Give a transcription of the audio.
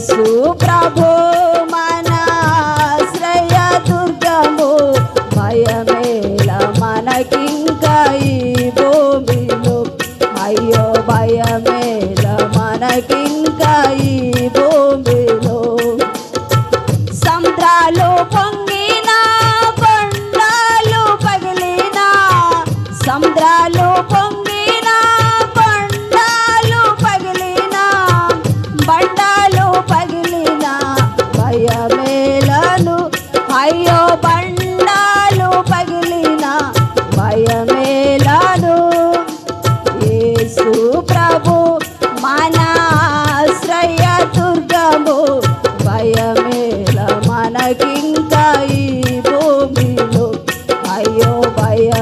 యేసు మన ఆశ్రయ దుర్గము భయమేల మనకింకా ఈ అయ్యో భయమేల మనకింకా ఈ భూమిలో సముద్రాలు పొంగిన కొండలు పగిలిన సముద్రాలు మనకి